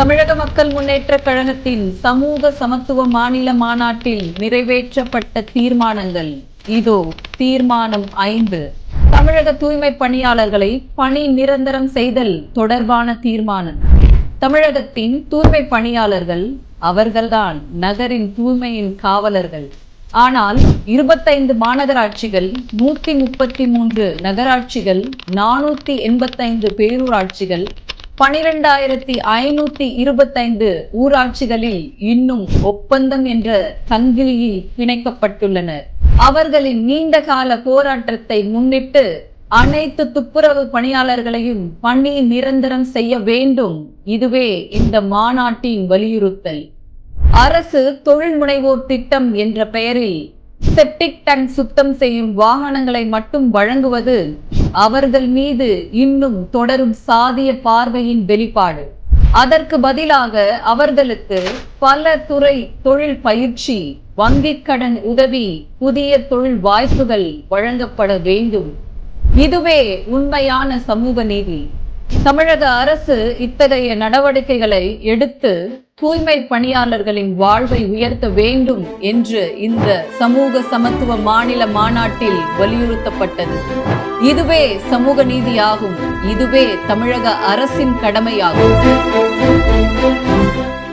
தமிழக மக்கள் முன்னேற்ற கழகத்தின் சமூக சமத்துவ மாநில மாநாட்டில் நிறைவேற்றப்பட்ட தீர்மானங்கள். இதோ தீர்மானம் ஐந்து. தமிழக தூய்மை பணியாளர்களை பணி நிரந்தரம் செய்தல் தொடர்பான தீர்மானம். தமிழகத்தின் தூய்மை பணியாளர்கள் அவர்கள்தான் நகரின் தூய்மையின் காவலர்கள். ஆனால் இருபத்தைந்து மாநகராட்சிகள் நூத்தி முப்பத்தி மூன்று நகராட்சிகள் நானூத்தி எண்பத்தைந்து பேரூராட்சிகள் பனிரெண்டாயிரத்தி ஐநூத்தி இருபத்தைந்து ஊராட்சிகளில் இன்னும் ஒப்பந்தம் என்ற சங்கிலியில் பிணைக்கப்பட்டுள்ளனர் அவர்களின் நீண்ட கால போராட்டத்தை முன்னிட்டு அனைத்து துப்புரவு பணியாளர்களையும் பணி நிரந்தரம் செய்ய வேண்டும். இதுவே இந்த மாநாட்டின் வலியுறுத்தல். அரசு தொழில் முனைவோர் திட்டம் என்ற பெயரில் செப்டிக் டேங்க் சுத்தம் செய்யும் வாகனங்களை மட்டும் வழங்குவது அவர்கள் மீது இன்னும் தொடரும் சாதிய பார்வையின் வெளிப்பாடு. அதற்கு பதிலாக அவர்களுக்கு பல துறை தொழில் பயிற்சி வங்கிக் கடன் உதவி புதிய தொழில் வாய்ப்புகள் வழங்கப்பட வேண்டும். இதுவே உண்மையான சமூக நீதி. தமிழக அரசு இத்தகைய நடவடிக்கைகளை எடுத்து தூய்மை பணியாளர்களின் வாழ்வை உயர்த்த வேண்டும் என்று இந்த சமூக சமத்துவ மாநில மாநாட்டில் வலியுறுத்தப்பட்டது. இதுவே சமூக நீதியாகும். இதுவே தமிழக அரசின் கடமையாகும்.